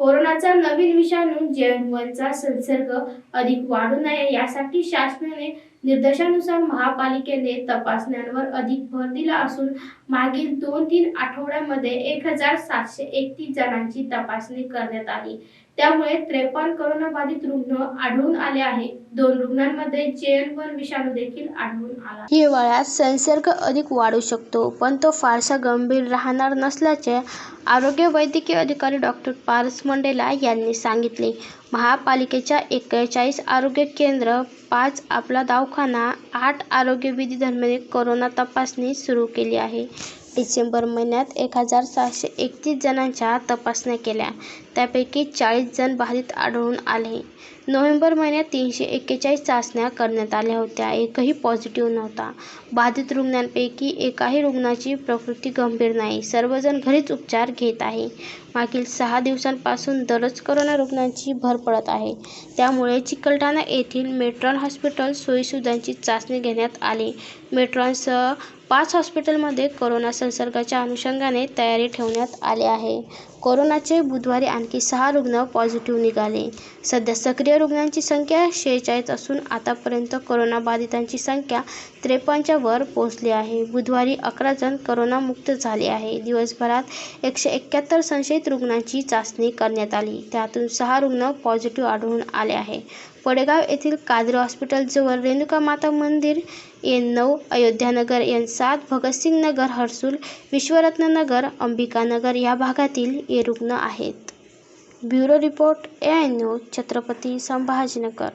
कोरोनाचा नवीन विषाणू जेन संसर्ग अधिक वाढू नये यासाठी शासनाने निर्देशानुसार महापालिकेने तपासण्यांवर अधिक भर दिला असून मागील दोन तीन आठवड्यामध्ये एक हजार सातशे एकतीस जणांची तपासणी करण्यात आली. त्यामुळे त्रेपन्न करोनाबाधित रुग्ण आढळून आले आहे दोन रुग्णांमध्ये जेएन विषाणू देखील आढळून आला. हिवाळ्यात संसर्ग अधिक वाढू शकतो पण तो फारसा गंभीर राहणार नसल्याचे आरोग्य वैद्यकीय अधिकारी डॉक्टर पारस मंडेला यांनी सांगितले. महापालिकेच्या एक्केचाळीस आरोग्य केंद्र पाच आपला दवाखाना आठ आरोग्य विधी दरम्यान कोरोना तपासणी सुरू केली आहे. डिसेंबर महिन्यात एक हजार सहाशे एकतीस जणांच्या तपासण्या केल्या. त्यापैकी चाळीस जण बाधित आढळून आले. नोव्हेंबर महिन्यात तीनशे एक्केचाळीस चाचण्या करण्यात आल्या होत्या. एकही पॉझिटिव्ह नव्हता. बाधित रुग्णांपैकी एकाही रुग्णाची प्रकृती गंभीर नाही. सर्वजण घरीच उपचार घेत आहे. मागील सहा दिवसांपासून दररोज करोना रुग्णांची भर पडत आहे. त्यामुळे चिकलठाणा येथील मेट्रॉन हॉस्पिटल सोयीसुविधांची चाचणी घेण्यात आली. मेट्रॉनसह पाच हॉस्पिटलमध्ये कोरोना संसर्गाच्या अनुषंगाने तयारी ठेवण्यात आली आहे. कोरोनाचे बुधवारी आणखी सहा रुग्ण पॉझिटिव्ह निघाले. सध्या सक्रिय रुग्णांची संख्या शेहेचाळीस असून आतापर्यंत कोरोनाबाधितांची संख्या त्रेपन्नच्या वर पोहोचली आहे. बुधवारी अकरा जण करोनामुक्त झाले आहे. दिवसभरात एकशे एक्क्याहत्तर संशयित रुग्णांची चाचणी करण्यात आली. त्यातून सहा रुग्ण पॉझिटिव्ह आढळून आले आहे. पडेगाव येथील कादरी हॉस्पिटलजवळ रेणुका माता मंदिर एन नऊ अयोध्यानगर एन सात भगतसिंग नगर हर्सुल विश्वरत्ननगर अंबिकानगर या भागातील ये रुग्ण आहेत. Bureau report A I news Chhatrapati Sambhajinagar.